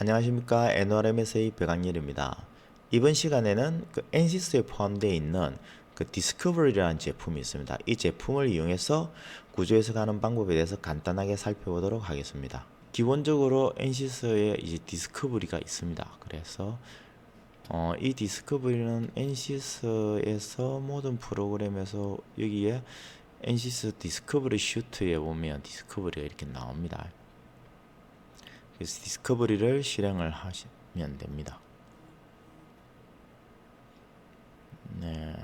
안녕하십니까 NRMSA 백악렬입니다. 이번 시간에는 그 NCS에 포함되어 있는 그 디스커버리라는 제품이 있습니다. 이 제품을 이용해서 구조 해석하는 방법에 대해서 간단하게 살펴보도록 하겠습니다. 기본적으로 NCS에 이제 디스커버리가 있습니다. 그래서 어, 이 디스커버리는 NCS에서 모든 프로그램에서 여기에 NCS 디스커버리 슈트에 보면 디스커버리가 이렇게 나옵니다. 그래서 디스커버리를 실행을 하시면 됩니다. 네.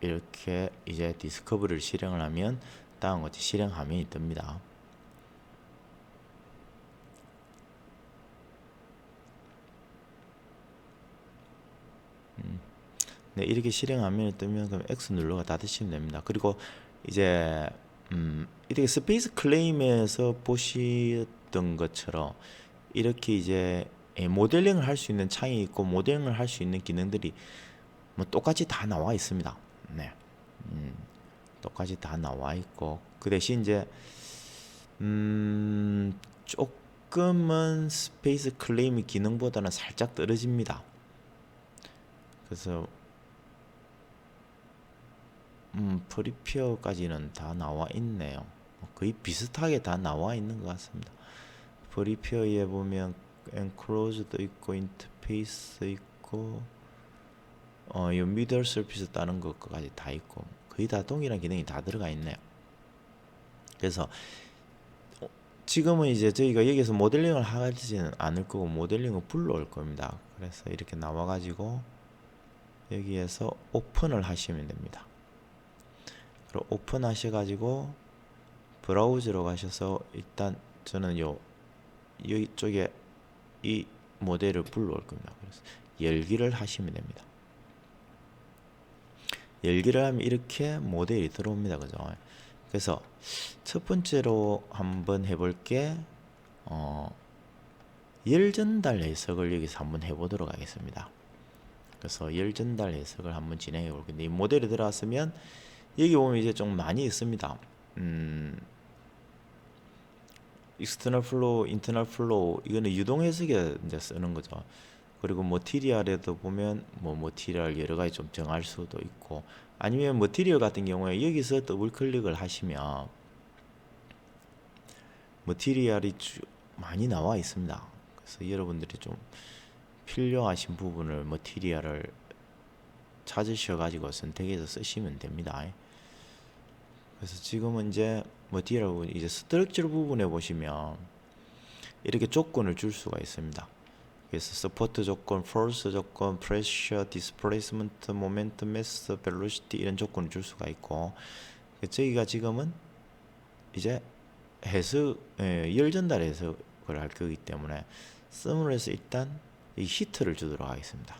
이렇게 이제 디스커버리를 실행을 하면 다음과 같이 실행 화면이 뜹니다. 음. 네, 이렇게 실행 화면이 뜨면 그럼 X 눌러가 닫으시면 됩니다. 그리고 이제 음, 이렇게 스페이스 클레임에서 보시던 것처럼 이렇게 이제 예, 모델링을 할 수 있는 창이 있고 모델링을 할 수 있는 기능들이 뭐 똑같이 다 나와 있습니다. 네. 음, 똑같이 다 나와 있고 그 대신 이제 음, 조금은 스페이스 클레임 기능보다는 살짝 떨어집니다. 그래서 음, 프리피어까지는 다 나와 있네요. 뭐 거의 비슷하게 다 나와 있는 것 같습니다. 프리피어에 보면 엔크로즈도 있고 인터페이스 있고 어, 이 미들 서피스 다른 것까지 다 있고 거의 다 동일한 기능이 다 들어가 있네요. 그래서 어, 지금은 이제 저희가 여기서 모델링을 하지는 않을 거고 모델링을 불러올 겁니다. 그래서 이렇게 나와가지고 여기에서 오픈을 하시면 됩니다. 그리고 오픈 하셔가지고 브라우저로 가셔서 일단 저는 요 이쪽에 이 모델을 불러올 겁니다. 그래서 열기를 하시면 됩니다. 열기를 하면 이렇게 모델이 들어옵니다. 그죠? 그래서 첫 번째로 한번 해볼 게 어, 열 전달 해석을 여기서 한번 해보도록 하겠습니다. 그래서 열 전달 해석을 한번 진행해 볼 건데 이 모델이 들어왔으면 여기 보면 이제 좀 많이 있습니다. 음, 익스터널 플로우, 인터널 플로우 이거는 유동 해석에 이제 쓰는 거죠. 그리고 머티리얼에도 보면 뭐 머티리얼 여러 가지 좀 정할 수도 있고 아니면 머티리얼 같은 경우에 여기서 더블 클릭을 하시면 머티리얼이 주, 많이 나와 있습니다. 그래서 여러분들이 좀 필요하신 부분을 머티리얼을 찾으셔 가지고 선택해서 쓰시면 됩니다. 그래서 지금은 이제 머티리얼 이제 스트럭처 부분에 보시면 이렇게 조건을 줄 수가 있습니다. 그래서 서포트 조건, force 조건, pressure, displacement, 이런 조건을 줄 수가 있고 저희가 지금은 이제 해석, 예, 열 전달 해석을 할 거기 때문에 씀으로 해서 일단 이 히트를 주도록 하겠습니다.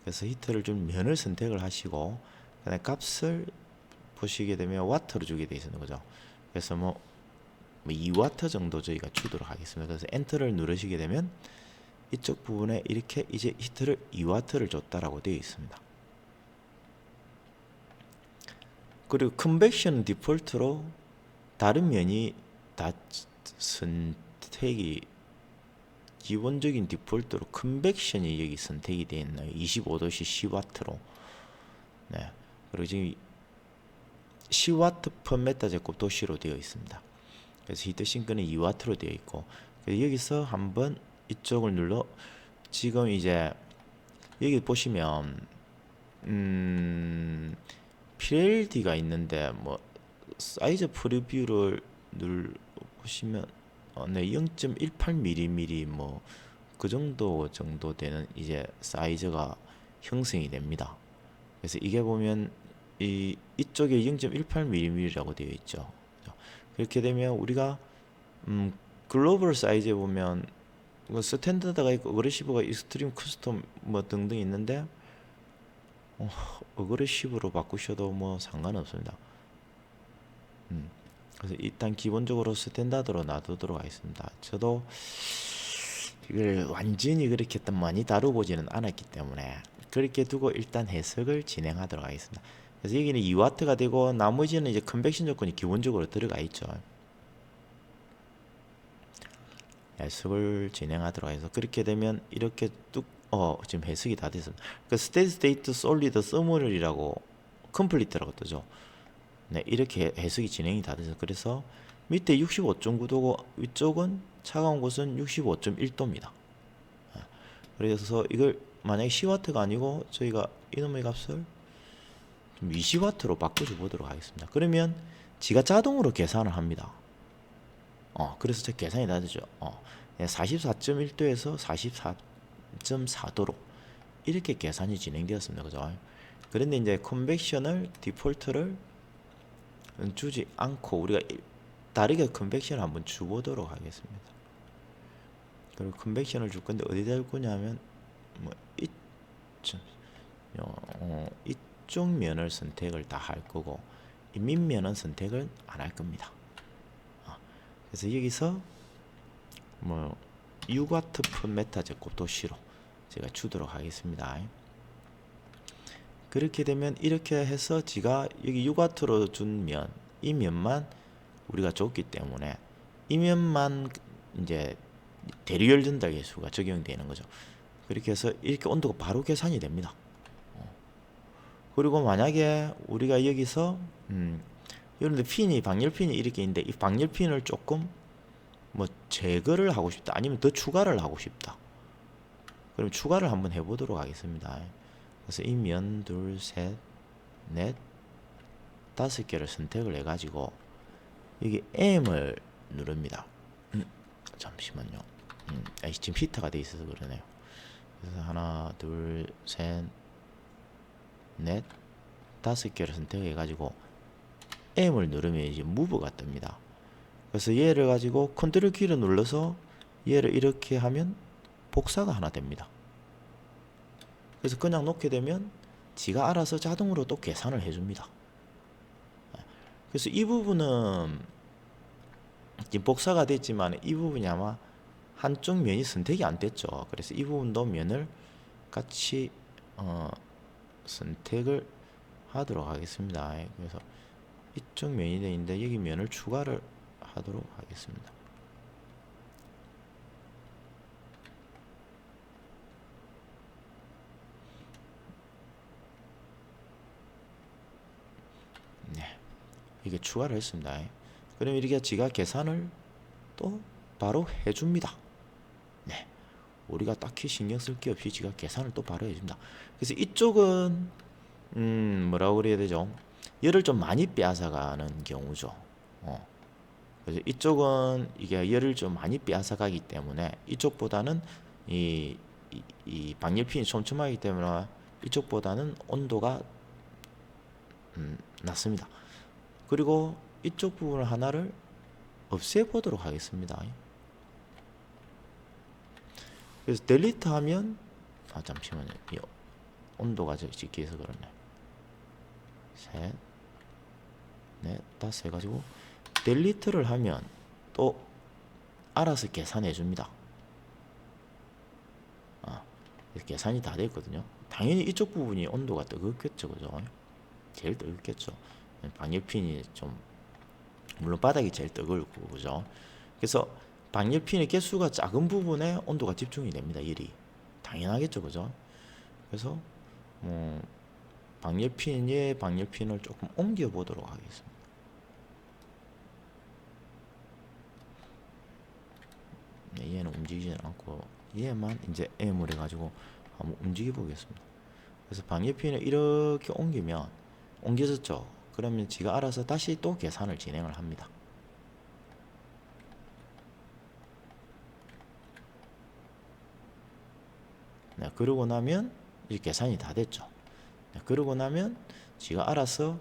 그래서 히트를 준 면을 선택을 하시고 값을 보시게 되면 와트로 주게 되어 있는 거죠. 그래서 뭐, 뭐 2와트 정도 저희가 주도록 하겠습니다. 그래서 엔터를 누르시게 되면 이쪽 부분에 이렇게 이제 히트를 2와트를 줬다라고 되어 있습니다. 그리고 컨벡션 디폴트로 다른 면이 다 선택이 기본적인 디폴트로 컨벡션이 여기 선택이 되어 있나요? 25도씨 10와트로. 네. 그리고 지금 10와트 per 메타 제곱 도시로 되어 있습니다. 그래서 히트 싱크는 2와트로 되어 있고 여기서 한번 이쪽을 눌러 지금 이제 여기 보시면 음 PLD가 있는데 뭐 사이즈 프리뷰를 눌 보시면 어, 네 0.18mm 뭐 그 정도 정도 되는 이제 사이즈가 형성이 됩니다. 그래서 이게 보면 이 이쪽에 0.18mm라고 되어 있죠. 그렇게 되면 우리가 음 글로벌 사이즈에 보면 뭐 스탠다드가 있고 어그레시브가 익스트림 커스텀 뭐 등등 있는데 어, 어그레시브로 바꾸셔도 뭐 상관없습니다. 음. 그래서 일단 기본적으로 스탠다드로 놔두도록 하겠습니다. 저도 이걸 완전히 그렇게 많이 다뤄보지는 않았기 때문에 그렇게 두고 일단 해석을 진행하도록 하겠습니다. 그래서 여기는 2와트가 되고 나머지는 이제 컨벡션 조건이 기본적으로 들어가 있죠. 해석을 진행하도록 해서 그렇게 되면 이렇게 뚝 어 지금 해석이 다 됐습니다. 그 스테디 스테이트 솔리드 서머리라고 컴플리트라고 뜨죠. 네, 이렇게 해석이 진행이 다 돼서 그래서 밑에 65.9도고 위쪽은 차가운 곳은 65.1도입니다. 그래서 이걸 만약에 시와트가 아니고 저희가 이놈의 값을 좀 20와트로 바꿔줘 보도록 하겠습니다. 그러면 지가 자동으로 계산을 합니다. 어, 그래서 제 계산이 다 되죠. 어, 44.1도에서 44.4도로 이렇게 계산이 진행되었습니다. 그죠? 그런데 이제 컨벡션을 디폴트를 주지 않고 우리가 일- 다르게 컨벡션을 한번 주보도록 하겠습니다. 그리고 컨벡션을 줄 건데 어디다 줄 거냐면 뭐 이쯤 어, 이 쪽 면을 선택을 다 할 거고 이 밑면은 선택을 안 할 겁니다. 아, 그래서 여기서 뭐 유과트 푼 메타 제곱 도시로 제가 주도록 하겠습니다. 그렇게 되면 이렇게 해서 지가 여기 유과트로 준 면, 이 면만 우리가 줬기 때문에 이 면만 이제 대류열 전달 계수가 적용되는 거죠. 그렇게 해서 이렇게 온도가 바로 계산이 됩니다. 어. 그리고 만약에 우리가 여기서 음, 여러분들 핀이 방열 핀이 이렇게 있는데 이 방열 핀을 조금 뭐 제거를 하고 싶다 아니면 더 추가를 하고 싶다. 그럼 추가를 한번 해보도록 하겠습니다. 그래서 이 면 둘, 셋, 넷, 다섯 개를 선택을 해 가지고 여기 M을 누릅니다. 음, 잠시만요. 음, 아, 지금 히터가 돼 있어서 그러네요. 그래서 하나, 둘, 셋, 넷, 다섯 개를 선택해 가지고 M을 누르면 이제 무브가 뜹니다. 그래서 얘를 가지고 컨트롤 키를 눌러서 얘를 이렇게 하면 복사가 하나 됩니다. 그래서 그냥 놓게 되면 지가 알아서 자동으로 또 계산을 해줍니다. 그래서 이 부분은 지금 복사가 됐지만 이 부분이 아마 한쪽 면이 선택이 안 됐죠. 그래서 이 부분도 면을 같이 어, 선택을 하도록 하겠습니다. 그래서 이쪽 면이 되어 있는데 여기 면을 추가를 하도록 하겠습니다. 네, 이게 추가를 했습니다. 그럼 이렇게 지가 계산을 또 바로 해줍니다. 네, 우리가 딱히 신경 쓸 게 없이 지가 계산을 또 바로 해줍니다. 그래서 이쪽은 음 뭐라고 그래야 되죠? 열을 좀 많이 빼앗아가는 경우죠. 어. 그래서 이쪽은 이게 열을 좀 많이 빼앗아가기 때문에 이쪽보다는 이, 이, 이 방열핀이 촘촘하기 때문에 이쪽보다는 온도가 음, 낮습니다. 그리고 이쪽 부분을 하나를 없애보도록 하겠습니다. 그래서 델리트 하면 아 잠시만요. 이 온도가 적기해서 그러네. 셋, 넷, 다섯 해가지고 델리트를 하면 또 알아서 계산해 줍니다. 아, 계산이 다 됐거든요. 당연히 이쪽 부분이 온도가 뜨겁겠죠, 그죠? 제일 뜨겁겠죠. 방열핀이 좀 물론 바닥이 제일 뜨겁고 그죠. 그래서 방열핀의 개수가 작은 부분에 온도가 집중이 됩니다. 열이 당연하겠죠, 그죠? 그래서 뭐 방열핀의 방열핀을 조금 옮겨 보도록 하겠습니다. 네, 얘는 움직이지 않고 얘만 이제 M을 해가지고 한번 움직여 보겠습니다. 그래서 방열핀을 이렇게 옮기면 옮겨졌죠. 그러면 지가 알아서 다시 또 계산을 진행을 합니다. 네, 그러고 나면 이제 계산이 다 됐죠. 네, 그러고 나면 지가 알아서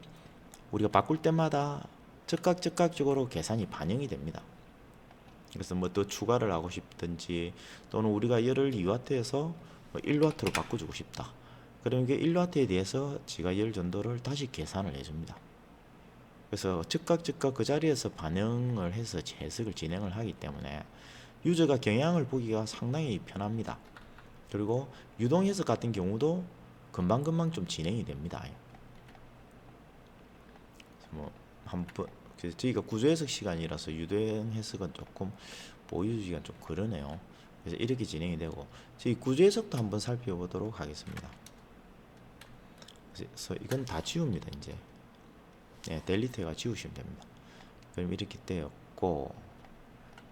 우리가 바꿀 때마다 즉각 즉각적으로 계산이 반영이 됩니다. 그래서 뭐 또 추가를 하고 싶든지 또는 우리가 열을 2와트에서 뭐 1와트로 바꿔주고 싶다. 그럼 이게 1와트에 대해서 지가 열 전도를 다시 계산을 해줍니다. 그래서 즉각 즉각 그 자리에서 반응을 해서 해석을 진행을 하기 때문에 유저가 경향을 보기가 상당히 편합니다. 그리고 유동 해석 같은 경우도 금방금방 좀 진행이 됩니다. 뭐 한번 그래서 저희가 구조 해석 시간이라서 유동 해석은 조금 보여주기가 좀 그러네요. 그래서 이렇게 진행이 되고 저희 구조 해석도 한번 살펴보도록 하겠습니다. 그래서 이건 다 지웁니다 이제. 네, 델리트가 지우시면 됩니다. 그럼 이렇게 되었고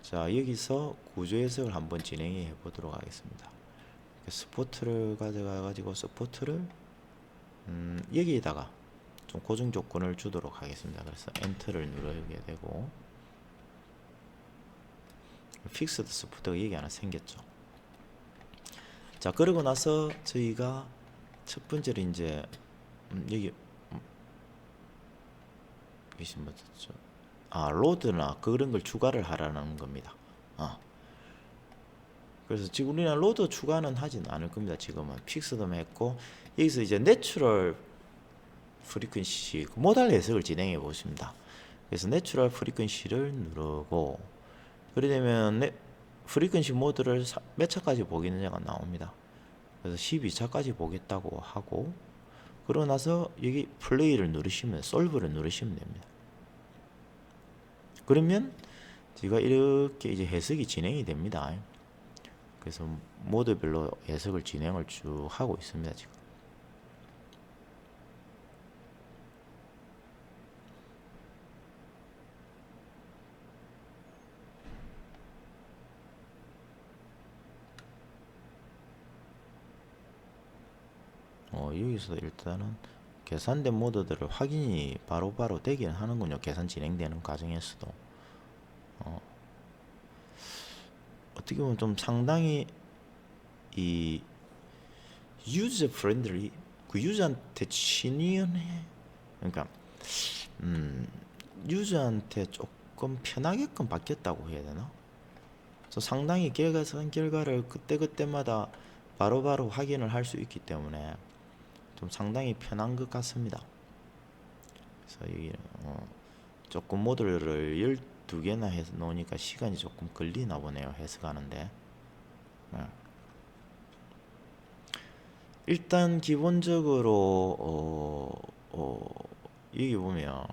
자 여기서 구조 해석을 한번 진행해 보도록 하겠습니다. 스포트를 가져가 가지고 스포트를 음, 여기에다가 좀 고정 조건을 주도록 하겠습니다. 그래서 엔터를 누르게 되고 픽스드 스포트가 여기 하나 생겼죠. 자 그러고 나서 저희가 첫 번째로 이제 음, 여기 음, 여기 뭐였죠? 아 로드나 그런 걸 추가를 하라는 겁니다. 아 그래서 지금 우리는 로드 추가는 하진 않을 겁니다. 지금은 픽스드만 했고 여기서 이제 내추럴 프리퀀시 그 모달 해석을 진행해 보십니다. 그래서 내추럴 프리퀀시를 누르고 네, 프리퀀시 모드를 사- 몇 차까지 보겠느냐가 나옵니다. 그래서 12차까지 보겠다고 하고 그러고 나서 여기 플레이를 누르시면 솔브를 누르시면 됩니다. 그러면 제가 이렇게 이제 해석이 진행이 됩니다. 그래서 모드별로 해석을 진행을 쭉 하고 있습니다 지금. 어, 여기서 일단은 계산된 모드들을 확인이 바로바로 되긴 하는군요. 계산 진행되는 과정에서도. 어, 어떻게 보면 좀 상당히 이 유저 프렌들리 그 유저한테 친근해 그러니까 음 유저한테 조금 편하게끔 바뀌었다고 해야 되나? 그래서 상당히 결과선 결과를 그때 그때마다 바로바로 확인을 할 수 있기 때문에 좀 상당히 편한 것 같습니다. 그래서 이 어, 조금 모듈을 12개나 해서 놓으니까 시간이 조금 걸리나 보네요. 해석하는데. 네. 일단 기본적으로 어, 어, 여기 보면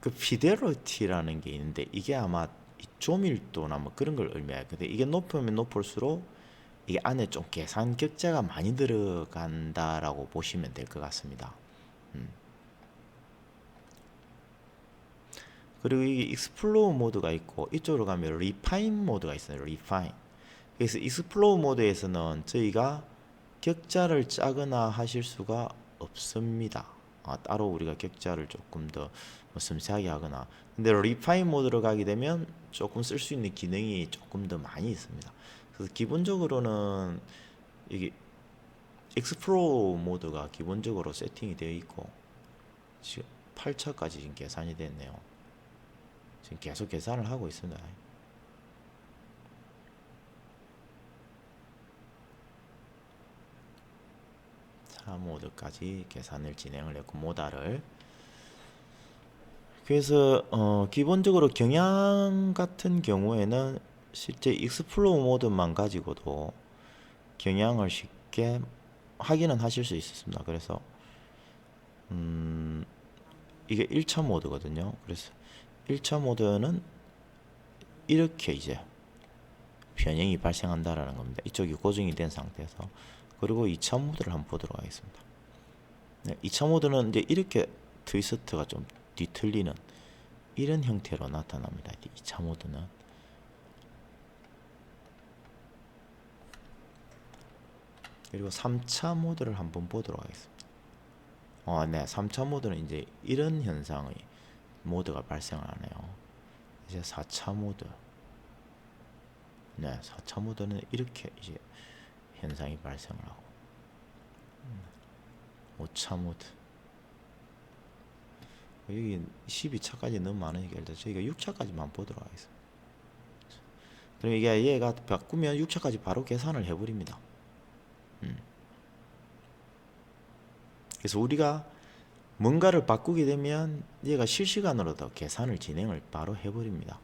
그 피델리티라는 게 있는데 이게 아마 이 조밀도나 뭐 그런 걸 의미해요. 근데 이게 높으면 높을수록 이게 안에 좀 계산 격자가 많이 들어간다라고 보시면 될 것 같습니다. 음. 그리고 이게 익스플로어 모드가 있고 이쪽으로 가면 리파인 모드가 있어요. 리파인. 그래서 익스플로어 모드에서는 저희가 격자를 짜거나 하실 수가 없습니다. 아, 따로 우리가 격자를 조금 더뭐 섬세하게 하거나. 근데 리파인 모드로 가게 되면 조금 쓸 수 있는 기능이 조금 더 많이 있습니다. 그래서 기본적으로는 이게 익스플로어 모드가 기본적으로 세팅이 되어 있고 지금 8차까지 지금 계산이 됐네요. 지금 계속 계산을 하고 있습니다. 차 모드까지 계산을 진행을 했고 모달을 그래서 어 기본적으로 경향 같은 경우에는 실제 익스플로어 모드만 가지고도 경향을 쉽게 확인은 하실 수 있었습니다. 그래서 음 이게 1차 모드거든요. 그래서 1차 모드는 이렇게 이제 변형이 발생한다라는 겁니다. 이쪽이 고정이 된 상태에서 그리고 2차 모드를 한번 보도록 하겠습니다. 네, 2차 모드는 이제 이렇게 트위스트가 좀 뒤틀리는 이런 형태로 나타납니다. 2차 모드는 그리고 3차 모드를 한번 보도록 하겠습니다. 어, 네, 3차 모드는 이제 이런 현상의 모드가 발생을 하네요. 이제 4차 모드. 네, 4차 모드는 이렇게 이제 현상이 발생을 하고. 5차 모드. 여기 12차까지 너무 많으니까 일단 저희가 6차까지만 보도록 하겠습니다. 그럼 이게 얘가 바꾸면 6차까지 바로 계산을 해버립니다. 음. 그래서 우리가 뭔가를 바꾸게 되면 얘가 실시간으로 더 계산을 진행을 바로 해버립니다.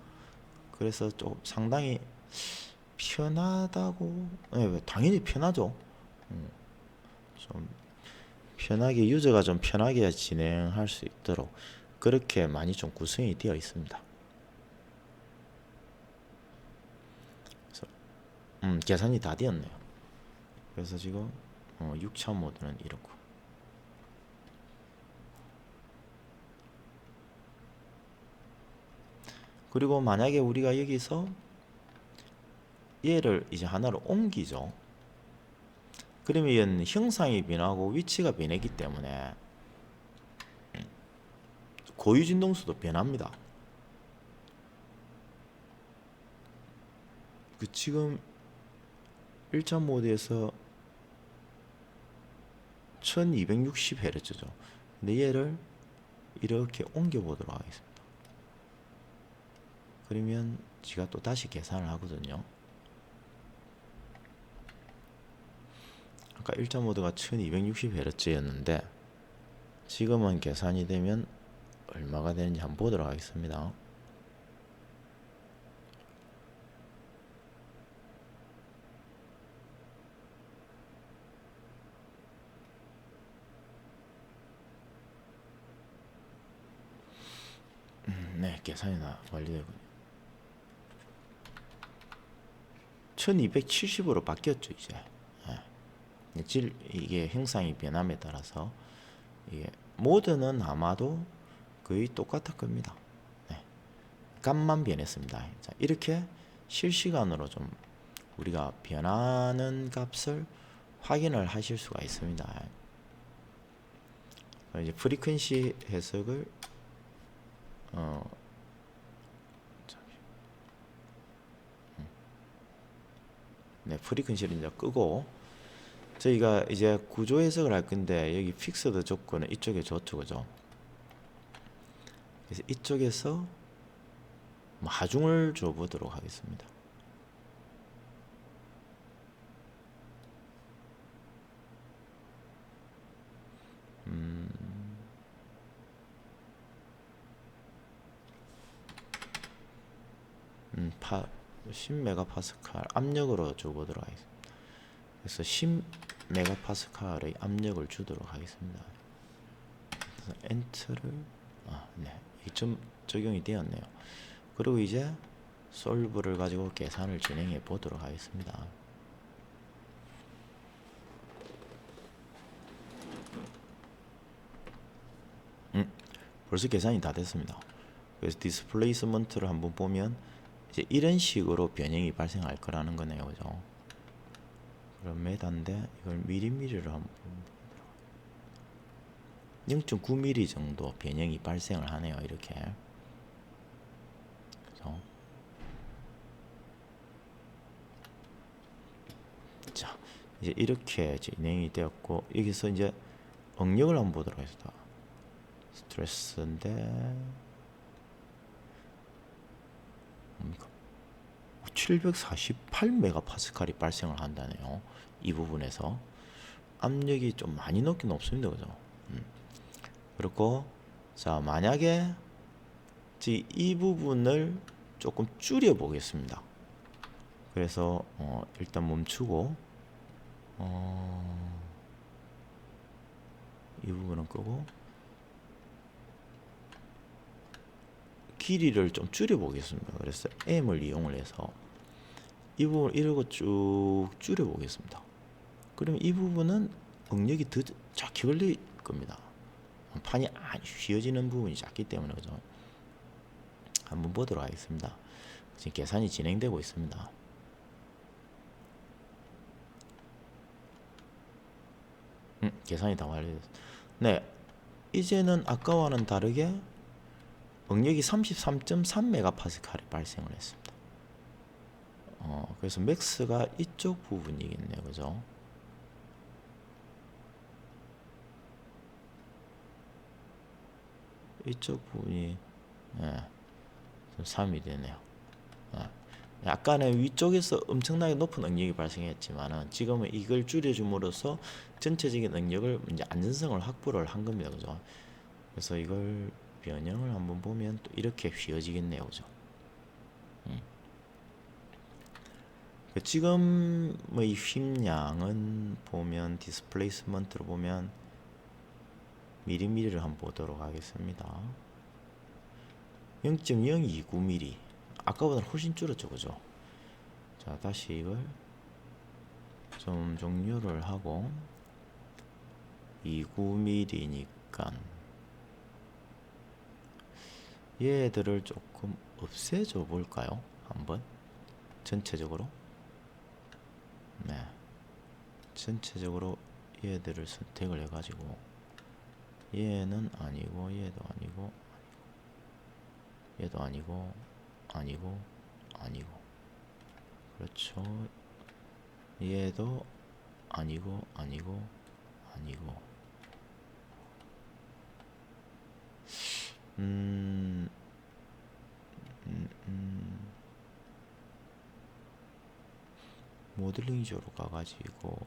그래서 좀 상당히 편하다고 네, 당연히 편하죠. 음, 좀 편하게 유저가 좀 편하게 진행할 수 있도록 그렇게 많이 좀 구성이 되어 있습니다. 그래서 음, 계산이 다 되었네요. 그래서 지금 어, 6차 모드는 이렇고 그리고 만약에 우리가 여기서 얘를 이제 하나로 옮기죠. 그러면 형상이 변하고 위치가 변했기 때문에 고유 진동수도 변합니다. 그 지금 1차 모드에서 1260Hz죠. 근데 얘를 이렇게 옮겨 보도록 하겠습니다. 그러면 지가 또 다시 계산을 하거든요. 아까 1차 모드가 1260Hz였는데 지금은 계산이 되면 얼마가 되는지 한번 보도록 하겠습니다. 음, 네, 계산이 나 완료되군요. 1270으로 바뀌었죠, 이제. 예. 질 이게 형상이 변함에 따라서 이게 모드는 아마도 거의 똑같을 겁니다. 네. 값만 변했습니다. 자, 이렇게 실시간으로 좀 우리가 변하는 값을 확인을 하실 수가 있습니다. 이제 프리퀀시 해석을 어 잠시. 음. 네, 프리퀀시를 이제 끄고 저희가 이제 구조 해석을 할 건데 여기 픽스드 조건은 이쪽에 좋죠, 그죠? 그래서 이쪽에서 뭐 하중을 줘보도록 하겠습니다. 음, 음, 파, 10메가파스칼 압력으로 줘보도록 하겠습니다. 그래서 10메가파스칼의 압력을 주도록 하겠습니다. 그래서 엔터를 아, 네. 좀 적용이 되었네요. 그리고 이제 솔브를 가지고 계산을 진행해 보도록 하겠습니다. 음, 벌써 계산이 다 됐습니다. 그래서 디스플레이스먼트를 한번 보면 이제 이런 식으로 변형이 발생할 거라는 거네요. 그죠? 그럼 메다인데 이걸 미리미리로 한번 0.9mm 정도 변형이 발생을 하네요. 이렇게. 그래서 자, 이제 이렇게 진행이 되었고 여기서 이제 응력을 한번 보도록 하겠습니다. 스트레스인데 뭡니까? 748메가파스칼이 발생을 한다네요. 이 부분에서 압력이 좀 많이 높긴 없습니다. 그죠? 음. 그리고 자 만약에 지- 이 부분을 조금 줄여 보겠습니다. 그래서 어, 일단 멈추고 어, 이 부분은 끄고 길이를 좀 줄여 보겠습니다. 그래서 M을 이용을 해서 이 부분 이러고 쭉 줄여 보겠습니다. 그러면 이 부분은 응력이 더 작게 걸릴 겁니다. 판이 아주 휘어지는 부분이 작기 때문에 그죠. 한번 보도록 하겠습니다. 지금 계산이 진행되고 있습니다. 음, 계산이 다 완료됐습니다. 네, 이제는 아까와는 다르게 응력이 33.3메가파스칼이 발생을 했습니다. 어, 그래서 맥스가 이쪽 부분이겠네요, 그죠? 이쪽 부분이 예, 3이 되네요. 예. 약간의 위쪽에서 엄청나게 높은 응력이 발생했지만은 지금은 이걸 줄여줌으로써 전체적인 응력을 이제 안전성을 확보를 한 겁니다, 그죠? 그래서 이걸 변형을 한번 보면 또 이렇게 휘어지겠네요, 그죠? 음. 그 지금 뭐이 휨량은 보면 디스플레이스먼트로 보면 미리미리를 한번 보도록 하겠습니다. 0.029mm 아까보다 훨씬 줄었죠 그죠 자 다시 이걸 좀 종료를 하고 29mm니까 얘들을 조금 없애줘 볼까요? 한번 전체적으로 네. 전체적으로 얘들을 선택을 해가지고 얘는 아니고 얘도 아니고 얘도 아니고 아니고 아니고. 그렇죠. 얘도 아니고 아니고 아니고. 음, 음, 음. 모델링 조로 가가지고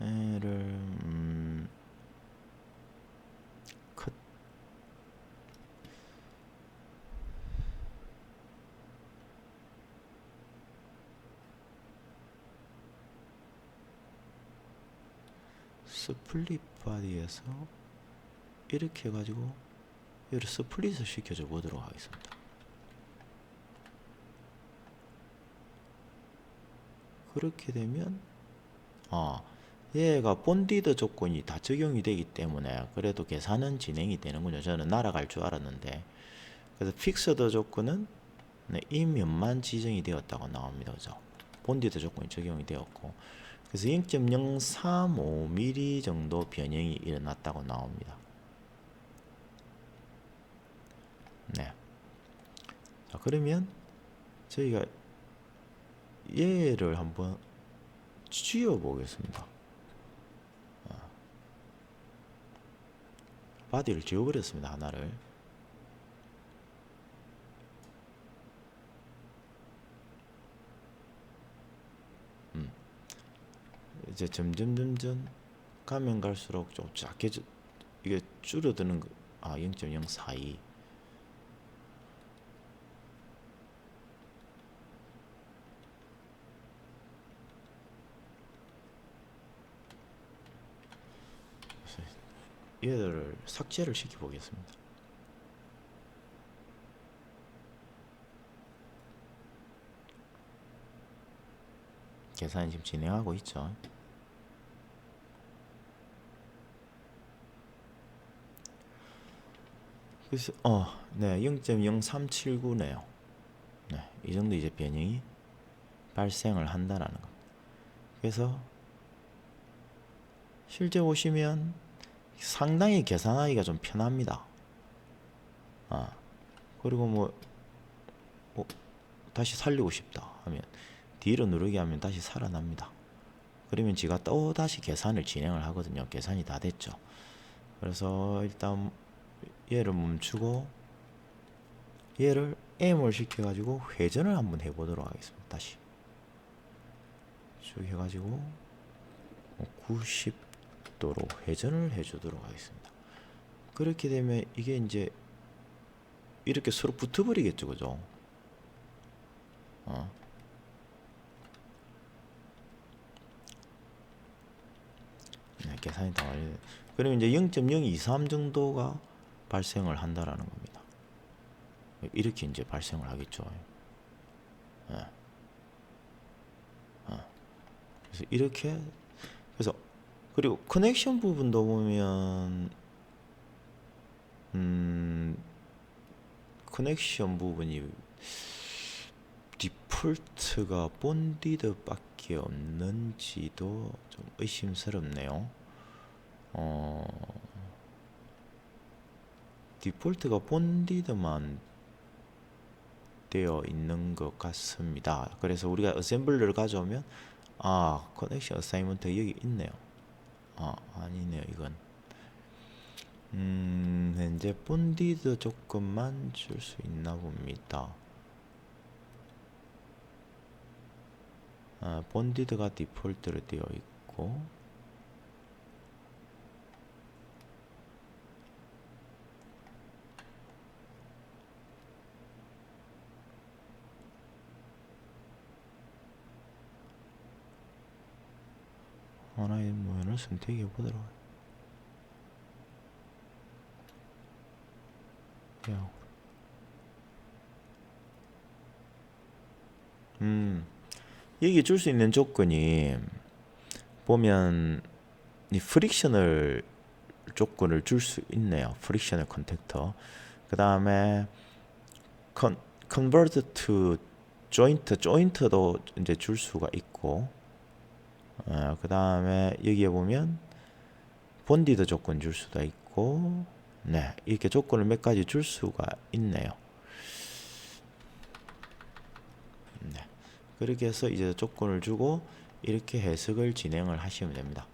얘를 음, 컷 스플릿 바디에서 이렇게 해가지고 얘를 스플릿을 시켜줘 보도록 하겠습니다. 그렇게 되면 아 얘가 본디드 조건이 다 적용이 되기 때문에 그래도 계산은 진행이 되는군요. 저는 날아갈 줄 알았는데 그래서 픽스드 조건은 네, 이면만 지정이 되었다고 나옵니다. 그죠? 본디드 조건이 적용이 되었고 그래서 0.035mm 정도 변형이 일어났다고 나옵니다. 네. 자, 그러면 저희가 얘를 한번 지워 보겠습니다. 아. 바디를 지워버렸습니다. 하나를. 음. 이제 점점 점점 가면 갈수록 좀 작게 주- 이게 줄어드는 거. 아, 0.042. 얘들을 삭제를 시켜 보겠습니다. 계산이 지금 진행하고 있죠. 그래서 어, 네, 0.0379네요. 네, 이 정도 이제 변형이 발생을 한다라는 거. 그래서 실제 보시면 상당히 계산하기가 좀 편합니다. 아, 그리고 뭐, 뭐 다시 살리고 싶다 하면 D로 누르게 하면 다시 살아납니다. 그러면 지가 또 다시 계산을 진행을 하거든요. 계산이 다 됐죠. 그래서 일단 얘를 멈추고 얘를 M을 시켜가지고 회전을 한번 해보도록 하겠습니다. 다시 쭉 해가지고 90 도로 회전을 해주도록 하겠습니다. 그렇게 되면 이게 이제 이렇게 서로 붙어버리겠죠, 그죠? 어. 네, 계산이 다 완료. 그러면 이제 0.023 정도가 발생을 한다라는 겁니다. 이렇게 이제 발생을 하겠죠. 예. 어. 그래서 이렇게 그래서 그리고 커넥션 부분도 보면 음 커넥션 부분이 디폴트가 본디드밖에 없는지도 좀 의심스럽네요. 어 디폴트가 본디드만 되어 있는 것 같습니다. 그래서 우리가 어셈블러를 가져오면 아 커넥션 어사이먼트 여기 있네요. 아 아니네요 이건 음 현재 본디드 조건만 줄 수 있나 봅니다. 아, 본디드가 디폴트로 되어 있고 하나의 모양을 선택해 보도록 해요. 음, 여기 줄 수 있는 조건이 보면 이 프릭셔널 조건을 줄 수 있네요. 프릭셔널 컨택터. 그 다음에 컨 convert to joint, joint도 이제 줄 수가 있고, 어, 그 다음에 여기에 보면 본디드 조건 줄 수도 있고, 네 이렇게 조건을 몇 가지 줄 수가 있네요. 네 그렇게 해서 이제 조건을 주고 이렇게 해석을 진행을 하시면 됩니다.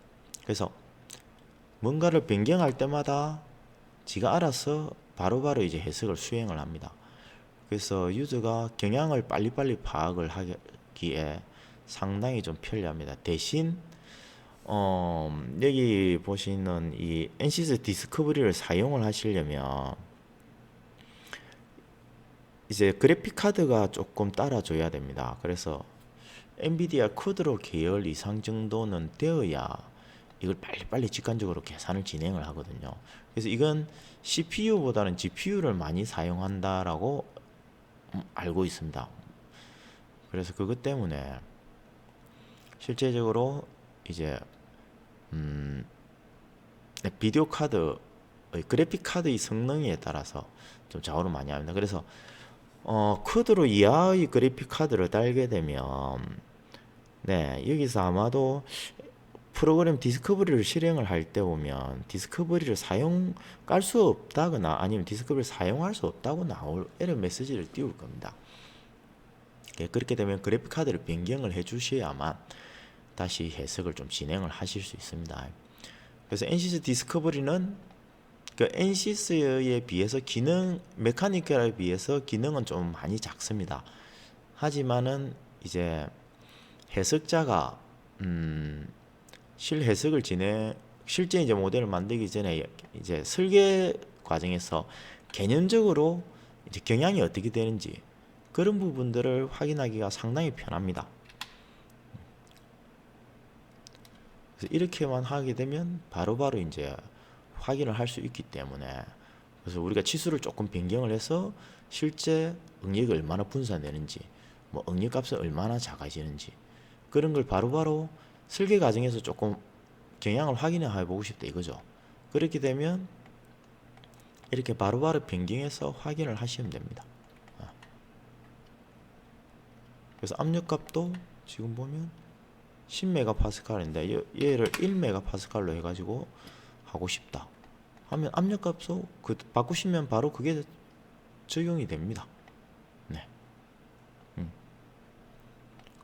그래서 뭔가를 변경할 때마다 지가 알아서 바로바로 이제 해석을 수행을 합니다. 그래서 유저가 경향을 빨리빨리 파악을 하기에 상당히 좀 편리합니다. 대신 어, 여기 보시는 이 NCS 디스커버리를 사용을 하시려면 이제 그래픽 카드가 조금 따라줘야 됩니다. 그래서 엔비디아 쿼드로 계열 이상 정도는 되어야 이걸 빨리빨리 직관적으로 계산을 진행을 하거든요. 그래서 이건 CPU보다는 GPU를 많이 사용한다라고 음, 알고 있습니다. 그래서 그것 때문에 실제적으로 이제 음, 네, 비디오 카드 그래픽 카드의 성능에 따라서 좀 좌우를 많이 합니다. 그래서 어, 쿼드로 이하의 그래픽 카드를 달게 되면 네 여기서 아마도 프로그램 디스커버리를 실행을 할 때 보면 디스커버리를 사용 깔 수 없다거나 아니면 디스커버리를 사용할 수 없다고 나올 에러 메시지를 띄울 겁니다. 예, 그렇게 되면 그래픽 카드를 변경을 해 주셔야만 다시 해석을 좀 진행을 하실 수 있습니다. 그래서 NCS 디스커버리는 그 NCS에 비해서 기능 메카니컬에 비해서 기능은 좀 많이 작습니다. 하지만은 이제 해석자가 음, 실 해석을 진행 실제 이제 모델을 만들기 전에 이제 설계 과정에서 개념적으로 이제 경향이 어떻게 되는지 그런 부분들을 확인하기가 상당히 편합니다. 그래서 이렇게만 하게 되면 바로 바로 이제 확인을 할 수 있기 때문에 그래서 우리가 치수를 조금 변경을 해서 실제 응력이 얼마나 분산되는지 뭐 응력 값이 얼마나 작아지는지 그런 걸 바로 바로 설계 과정에서 조금 경향을 확인해 보고 싶다 이거죠. 그렇게 되면 이렇게 바로바로 변경해서 확인을 하시면 됩니다. 아. 그래서 압력 값도 지금 보면 10메가파스칼인데 얘를 1메가파스칼로 해가지고 하고 싶다 하면 압력값도 그 바꾸시면 바로 그게 적용이 됩니다. 네. 음.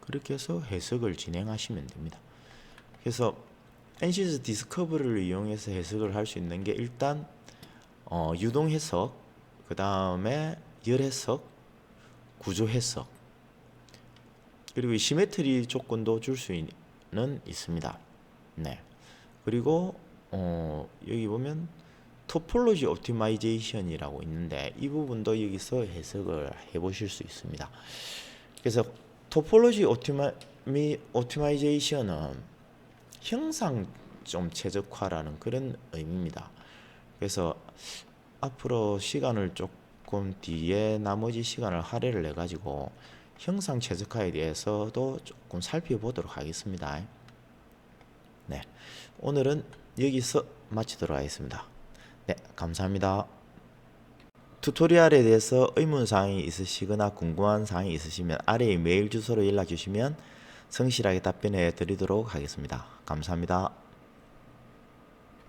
그렇게 해서 해석을 진행하시면 됩니다. 그래서 NCS 디스커버리를 이용해서 해석을 할 수 있는 게 일단 어, 유동 해석, 그 다음에 열 해석, 구조 해석, 그리고 이 시메트리 조건도 줄 수는 있습니다. 네. 그리고 어, 여기 보면 토폴로지 옵티마이제이션이라고 있는데 이 부분도 여기서 해석을 해 보실 수 있습니다. 그래서 토폴로지 옵티마, 옵티마이제이션은 형상 좀 최적화라는 그런 의미입니다. 그래서 앞으로 시간을 조금 뒤에 나머지 시간을 할애를 내 가지고 형상 최적화에 대해서도 조금 살펴보도록 하겠습니다. 네. 오늘은 여기서 마치도록 하겠습니다. 네, 감사합니다. 튜토리얼에 대해서 의문사항이 있으시거나 궁금한 사항이 있으시면 아래의 메일 주소로 연락 주시면 성실하게 답변해 드리도록 하겠습니다. 감사합니다.